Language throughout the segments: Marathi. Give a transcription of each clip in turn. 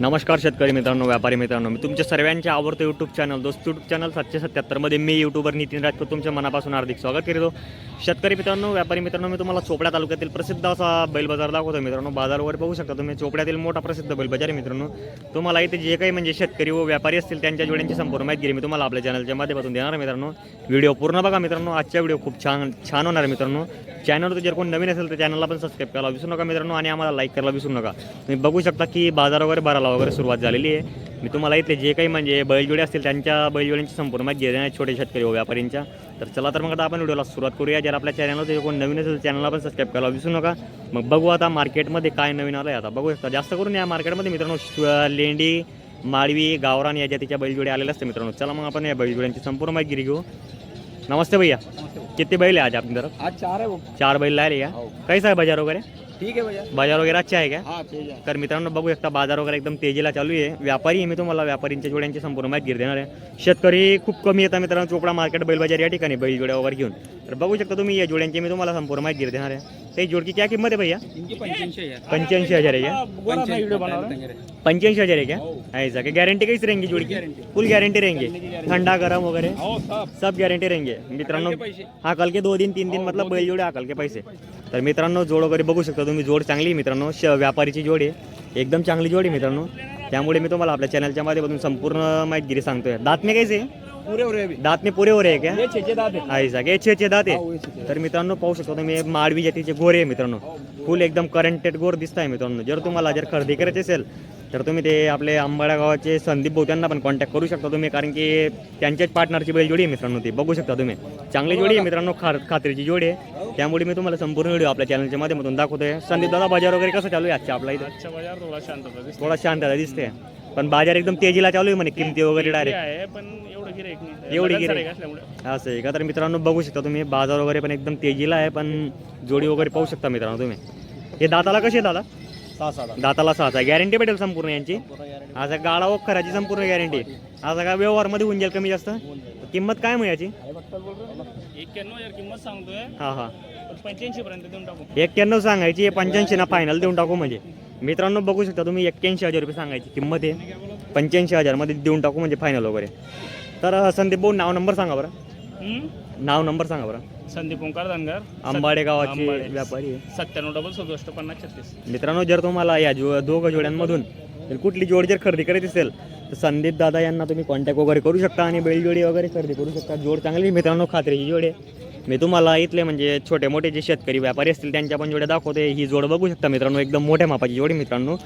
नमस्कार शेतकरी मित्रांनो व्यापारी मित्रांनो. मी तुमच्या सर्वांच्या आवडतं यूट्यूब चॅनल दोस्त यूट्यूब चॅनल सातशे सत्याहत्तरमध्ये मी यूट्यूबर नितीन राजपूत. तुमच्या मनापासून हार्दिक स्वागत करीतो शेतकरी मित्रांनो व्यापारी मित्रांनो मी तुम्हाला चोपड्या तालुक्यातील प्रसिद्ध असा बैल बाजार दाखवतो मित्रांनो. बाजार वगैरे बघू शकता तुम्ही चोपड्यातील मोठा प्रसिद्ध बैल बाजार आहे मित्रांनो. तुम्हाला इथे जे काही म्हणजे शेतकरी व व्यापारी असतील त्यांच्या जोड्यांची संपूर्ण माहिती मी तुम्हाला आपल्या चॅनलच्या माध्यमातून देणार आहे मित्रांनो. व्हिडिओ पूर्ण बघा मित्रांनो आजच्या व्हिडिओ खूप छान छान होणार आहे मित्रांनो. चॅनलवर जर कोण नवीन असेल तर चॅनलला पण सबस्क्राईब करायला विसरू नका मित्रांनो आणि आम्हाला लाईक करायला विसरू नका. तुम्ही बघू शकता की बाजार वगैरे भरायला वगैरे सुरुवात झालेली आहे. मी तुम्हाला इथले जे काही म्हणजे बैलजोडे असतील त्यांच्या बैलजोड्यांची संपूर्ण माहिती देणार आहे छोटे शेतकरी व व्यापारींच्या. तर चला तर मग आता आपण व्हिडिओला सुरुवात करूया. जर आपल्या जर कोण नवीन असेल तर चॅनलला पण सबस्क्राईब करायला विसरू नका. मग बघू आता मार्केटमध्ये काय नवीन आलं आहे आता बघू शकता. जास्त करून या मार्केटमध्ये मित्रांनो लेंडी माळवी गावरान या जातीच्या बैलजोडे आलेले असते मित्रांनो. चला मग आपण या बैलजोड्यांची संपूर्ण माहिती घेऊ. नमस्ते भैया. कितने बैल है आज तरफ? आज चार आहे चार बैल लायले का? हो. कैसा आहे बाजार वगैरे? ठीक आहे भैया। बाजार वगैरे अच्छा आहे का हा तेज आहे तर मित्रांनो बघू शकता बाजार वगैरे एकदम तेजीला चालू आहे. व्यापारी आहे मी तुम्हाला व्यापारींच्या जोड्यांची संपूर्ण माहिती देणार आहे. शेतकरी खूप कमी येतात मित्रांनो चोपडा मार्केट बैल बाजार या ठिकाणी बैल जोड्या वगैरे घेऊन. तर बघू शकता तुम्ही या जोड्यांची मी तुम्हाला संपूर्ण माहिती देणार आहे. ते जोड की क्या किंमत है भैया? इनकी पंच्याऐंशी आहे पंच्याऐंशी हजार है क्या पंच्याऐंशी हजार. है. क्या ऐसा क्या गारंटी कैसी रहेंगी जोड़ की फुल गारंटी रहेंगे ठंडा गरम वगैरे? हो सब. सब गॅरंटी रहेंगे मित्रांनो. हा कल के दो दिन तीन दिन मतलब बैल जोडे हा कल के पैसे. तर मित्रांनो जोड वगैरे बघू शकता तुम्ही. जोड चांगली आहे मित्रांनो. श व्यापारीची जोड आहे. एकदम चांगली जोड आहे मित्रांनो. त्यामुळे मी तुम्हाला आपल्या चॅनलच्या माध्यमातून संपूर्ण माहिती सांगतोय. दात में कैसे पुरे उरे अभी दात में पुरे हो रहे हैं क्या ये छे छे दात आहे ऐसा के? छे छे दात हा, आहे छे. तर मित्रांनो पाहू शकता तुम्ही माडवी जातीचे गोरे आहे मित्रांनो. फुल एकदम करंटेड गोर दिसत आहे मित्रांनो. जर तुम्हाला जर खरेदी करायची असेल तर तुम्ही ते आपले आंबाड्या गावाचे संदीप भाऊ त्यांना पण कॉन्टॅक्ट करू शकता तुम्ही कारण की त्यांच्याच पार्टनरची बैल जोडी आहे मित्रांनो ती. बघू शकता तुम्ही. चांगली जोडी आहे मित्रांनो खार खात्रीची जोडी आहे. त्यामुळे मी तुम्हाला संपूर्ण व्हिडिओ आपल्या चॅनलच्या माध्यमातून दाखवतोय. संदीप दादा बाजार वगैरे कसं चालू आहे आजच्या आपला इथे? बाजार थोडा दिसतो थोडा शांतता दिसते पण बाजार एकदम तेजीला चालू आहे म्हणे किमती वगैरे डायरेक्ट पण एवढं असल्यामुळे असं आहे का? तर मित्रांनो बघू शकता तुम्ही बाजार वगैरे पण एकदम तेजीला आहे पण जोडी वगैरे पाहू शकता मित्रांनो तुम्ही. हे कशी आहे दादा? सहा सहा दाताला सहा गॅरंटी भेटेल संपूर्ण यांची? आता गाडा वखराची संपूर्ण गॅरंटी आता काय व्यवहारमध्ये होऊन जाईल कमी जास्त? किंमत काय मग याची एक्क्याण्णव हजार किंमत सांगतोय. हां हां. पण पंच्याऐंशी पर्यंत देऊन टाकू. एक्क्याण्णव सांगायची पंच्याऐंशी ना फायनल देऊन टाकू म्हणजे. मित्रांनो बघू शकता तुम्ही एक्क्याऐंशी हजार रुपये सांगायची किंमत आहे. पंच्याऐंशी हजारमध्ये देऊन टाकू म्हणजे फायनल वगैरे. तर संदीप भाऊ नाव नंबर सांगा बरं? नाव नंबर सांगा बरं. संदीप ओंकार धनगर आंबाडे गावाचे. व्यापारी. आहे सत्त्याण्णव डबल सदुसष्ट पन्नास छत्तीस. मित्रांनो जर तुम्हाला या जो दोघं जोड्यांमधून जर कुठली जोड जर खरेदी करायची असेल तर संदीप दादा यांना तुम्ही कॉन्टॅक्ट वगैरे करू शकता आणि बैलजोडी वगैरे खरेदी करू शकता. जोड चांगली आहे मित्रांनो खात्रीची जोड आहे. मी तुम्हाला इथले म्हणजे छोटे मोठे जे शेतकरी व्यापारी असतील त्यांच्या पण जोड्या दाखवते. ही जोड बघू शकता मित्रांनो एकदम मोठ्या मापाची जोडी मित्रांनो.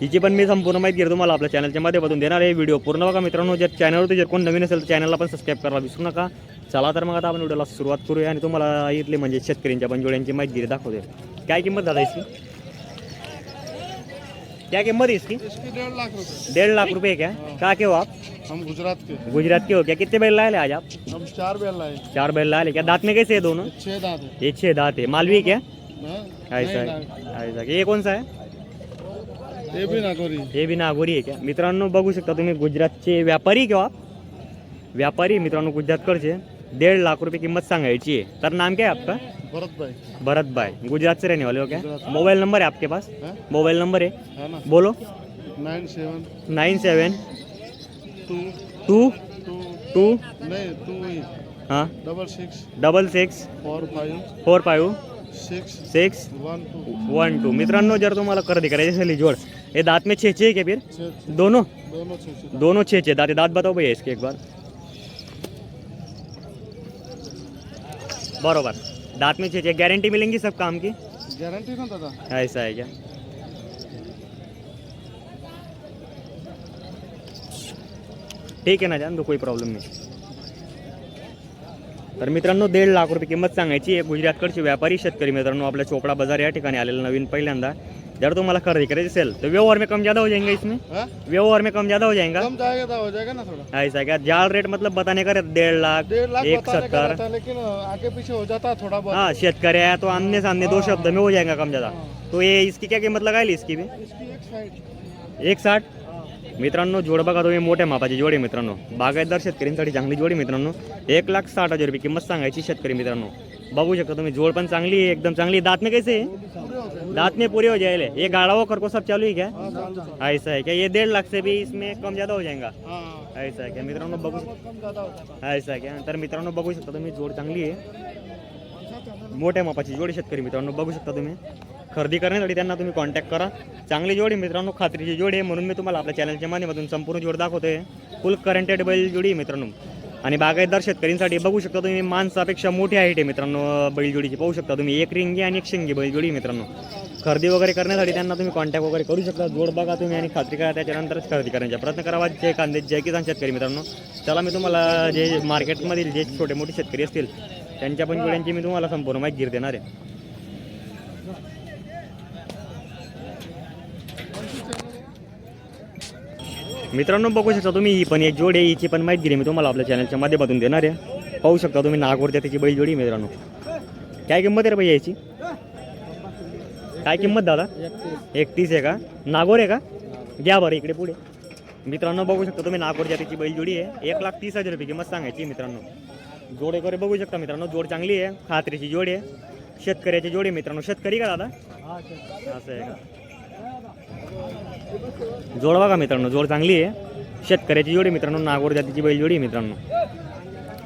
हिची पण मी संपूर्ण माहिती घेतो तुम्हाला आपल्या चॅनलच्या माध्यमातून देणार आहे. व्हिडिओ पूर्ण बघा मित्रांनो. जर चॅनलवरती जर कोण नवीन असेल तर चॅनलला पण सबस्क्राईब करायला विसरू नका. चला तर मग आता आपण व्हिडिओला सुरुवात करूया आणि तुम्हाला इथले म्हणजे शेतकऱ्यांच्या पण जोड्यांची माहिती दाखवते काय किंमत दादा इसकी? क्या कीमत है इसकी डेढ़ लाख रुपए डेढ़ लाख रुपए क्या? कहाँ के हो आप? हम गुजरात के। गुजरात के हो क्या? कितने बैल लाए आज आप? हम चार बैल लाए। चार बैल लाए क्या? दांत में कैसे है दोनों? छह दांत है। ये छह दांत है। मालवी क्या? हाँ? ऐसा है। ऐसा ये कौन सा है? ये भी नागौरी। हे बी नागोरी आहे क्या? मित्रांनो बघू शकता तुम्ही गुजरातचे व्यापारी किंवा व्यापारी मित्रांनो गुजरातकडचे. दीड लाख रुपये किंमत सांगायची आहे. तर नाम क्या है आपका? भरत भाई भरत भाई गुजरात से रहने वाले हो क्या? गुजरात। मोबाइल नंबर है आपके पास? हाँ? मोबाइल नंबर है है ना. बोलो. Nine seven. Nine seven. Two. Two. Two. Two. नहीं टू हाँ? Double six. Double six. Four five four five. Six. Six. One two. One two. मित्रांनो जर तुम्हाला खरेदी करायची असेल ही जोड ये दांत में छे छे है क्या फिर? दोनों? दोनों छः छः दोनों छे छे दांत दांत बताओ भैया इसके एक बार. बरोबर. दांत में छे छे गारंटी मिलेंगी सब काम की? गारंटी ना दादा ऐसा है क्या? ठीक आहे ना जान दो कोई प्रॉब्लेम नाही. तर मित्रांनो दीड लाख रुपये किंमत सांगायची आहे. गुजरातकडचे व्यापारी शेतकरी मित्रांनो आपल्या चोपडा बाजार या ठिकाणी आलेला नवीन पहिल्यांदा. जर तुम्हाला खरेदी करायची असेल तर व्यवहार में कम ज़्यादा हो जाएंगे इसमें? व्यवहार में कम ज़्यादा हो जाएगा। कम जाएगा तो हो जाएगा ना थोड़ा। ऐसा क्या जाल रेट मतलब बताने का डेढ़ लाख डेढ़ लाख एक सत्तर। लेकिन आगे पीछे हो जाता है थोड़ा बहुत। हाँ शेतकरी है तो आमने सामने दो शब्द में हो जाएगा कम ज़्यादा। तो ये इसकी क्या कीमत लगाई इसकी भी? एक साठ? मित्रांनो जोड बघा तुम्ही मोठ्या मापाची जोडी मित्रांनो. बागायतदार शेतकऱ्यांसाठी चांगली जोडी मित्रांनो. एक लाख साठ हजार रुपये किंमत सांगायची शेतकरी मित्रांनो. बघू शकता तुम्ही जोड पण चांगली है एकदम चांगली। दांत में कैसे है दांत में पूरे हो जाएंगे ये गाड़ा वो कर को सब चालू है क्या हाँ चालू है। ऐसा है क्या ये डेढ़ लाख से भी इसमें कम ज़्यादा हो जाएगा. हाँ. ऐसा आहे क्या मित्रांनो बघू हो ऐसा आहे क्या तर मित्रांनो बघू शकता तुम्ही जोड चांगली आहे. मोठ्या मापाची जोडी शेतकरी मित्रांनो बघू शकता तुम्ही. खरेदी करण्यासाठी त्यांना तुम्ही कॉन्टॅक्ट करा. चांगली जोडी मित्रांनो खात्रीची जोडी आहे. म्हणून मी तुम्हाला आपल्या चॅनलच्या माध्यमातून संपूर्ण जोड दाखवतोय. फुल करंटेड बैल जोडी आहे मित्रांनो. आणि बागायतदार शेतकऱ्यांसाठी बघू शकता तुम्ही माणसापेक्षा मोठी हाईट आहे मित्रांनो बैलजोडीची. पाहू शकता तुम्ही एक रिंगी आणि एक शिंगी बैलजोडी मित्रांनो. खरेदी वगैरे करण्यासाठी त्यांना तुम्ही कॉन्टॅक्ट वगैरे करू शकता. जोड बघा तुम्ही आणि खात्री करा त्याच्यानंतरच खरेदी करण्याचा प्रयत्न करावा जे कांदे जे किसान शेतकरी मित्रांनो. त्याला मी तुम्हाला जे मार्केटमधील जे छोटे मोठे शेतकरी असतील त्यांच्या पण जोड्यांची मी तुम्हाला संपूर्ण माहिती देणार आहे. मित्रांनो बघू शकता तुम्ही ही पण एक जोडी आहे हिची पण माहिती दिली मी तुम्हाला आपल्या चॅनलच्या माध्यमातून देणार आहे. पाहू शकता तुम्ही नागवरच्या त्याची बैल जोडी मित्रांनो. काय किंमत आहे रे बाई याची? काय किंमत दादा? एकतीस आहे का? नागोर आहे का? घ्या बरं इकडे पुढे. मित्रांनो बघू शकता तुम्ही नागोर जातीची बैल जोडी आहे. एक लाख तीस हजार रुपये किंमत सांगायची मित्रांनो. जोड वगैरे बघू शकता मित्रांनो जोड चांगली आहे. खात्रीची जोडी आहे. शेतकऱ्याची जोडी आहे मित्रांनो. शेतकरी का दादा? असं आहे का? जोड बघा मित्रांनो जोड चांगली आहे. शेतकऱ्याची जोडी मित्रांनो नागोर जातीची बैल जोडी आहे मित्रांनो.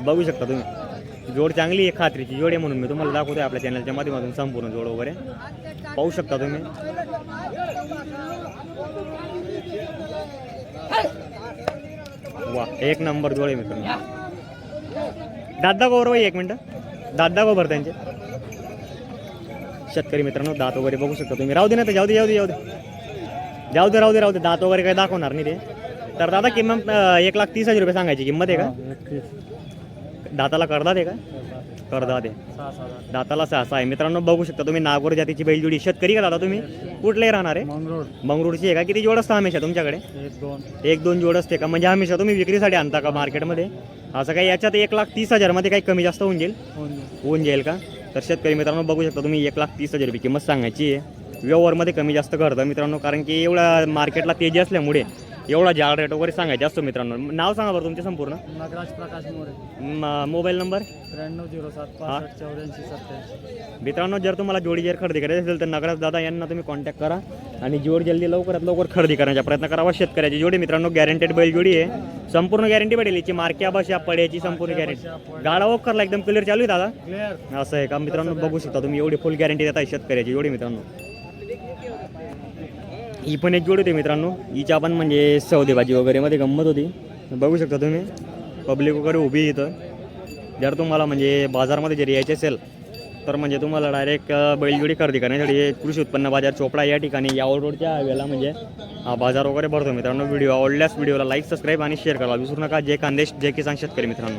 बघू शकता तुम्ही. जोड चांगली आहे खात्रीची जोड आहे म्हणून मी तुम्हाला दाखवतोय आपल्या चॅनलच्या माध्यमातून संपूर्ण जोड वगैरे. पाहू शकता तुम्ही. वा एक नंबर जोड आहे मित्रांनो. दादा गोबर बाई एक मिनटं. दादा गोबर त्यांचे. शेतकरी मित्रांनो दात वगैरे बघू शकता तुम्ही. राहू दे ना तर जाऊ दे जाऊ दे जाऊ दे. जाऊ दे राहू दे राहू दे. दात वगैरे काही दाखवणार नाही ते. तर दादा किंमत अं, एक लाख तीस हजार रुपये सांगायची. किंमत आहे का? दाताला करदात आहे का? करदात आहे. दाताला सहा आहे. मित्रांनो बघू शकता तुम्ही नागोर जातीची बैलजोडी. शेतकरी का दादा तुम्ही? कुठले राहणार आहे? मंगरूळ. मंगरुळची आहे का? किती जोड असतं हमेशा तुमच्याकडे? एक दोन. एक दोन जोड असते का? म्हणजे हमेशा तुम्ही विक्रीसाठी आणता का मार्केटमध्ये? असं काही याच्यात एक लाख तीस हजारमध्ये काही कमी जास्त होऊन जाईल. होऊन जाईल का? तर शेतकरी मित्रांनो बघू शकता तुम्ही एक लाख तीस हजार रुपये किंमत सांगायची आहे. व्यवहारमध्ये कमी जास्त करतं मित्रांनो कारण की एवढा मार्केटला तेजी असल्यामुळे एवढा जाळ रेट वगैरे सांगायचे असतो मित्रांनो. नाव सांगा बरं तुमचे संपूर्ण. नगराज प्रकाश मोरे. म- मोबाईल नंबर त्र्याण्णव झिरो सात पासष्ट चौऱ्याऐंशी सत्याऐंशी मित्रांनो जर तुम्हाला जोडी जर खरेदी करायची असेल तर नगराज दादा यांना तुम्ही कॉन्टॅक्ट करा आणि जोड जल्दी लवकरात लवकर खरेदी करण्याचा प्रयत्न करावा शेतकऱ्याची जोडी मित्रांनो गॅरंटेड बैल जोडी आहे. संपूर्ण गॅरंटी भेटेल याची. मार्क्या बशा पड्याची संपूर्ण गॅरंटी गाडा वखरला एकदम क्लिअर चालू आहे दादा? क्लिअर असं आहे का? मित्रांनो बघू शकता तुम्ही एवढी फुल गॅरंटी देताय शेतकऱ्याची जोडी मित्रांनो. ही पण एक जोड होती मित्रांनो. हिच्या पण म्हणजे सौदेबाजी वगैरे मध्ये गंमत होती. बघू शकता तुम्ही. पब्लिक वगैरे उभी इथं. जर तुम्हाला म्हणजे बाजारमध्ये जर यायचे असेल तर म्हणजे तुम्हाला डायरेक्ट बैलजोडी खरेदी करण्यासाठी कृषी उत्पन्न बाजार चोपडा या ठिकाणी या रोडच्या वेळेला म्हणजे हा बाजार वगैरे भरतो मित्रांनो. व्हिडिओ आवडल्यास व्हिडिओला लाईक सबस्क्राईब आणि शेअर करा. विसरू नका. जे कांदेश जे किसान शेतकरी मित्रांनो.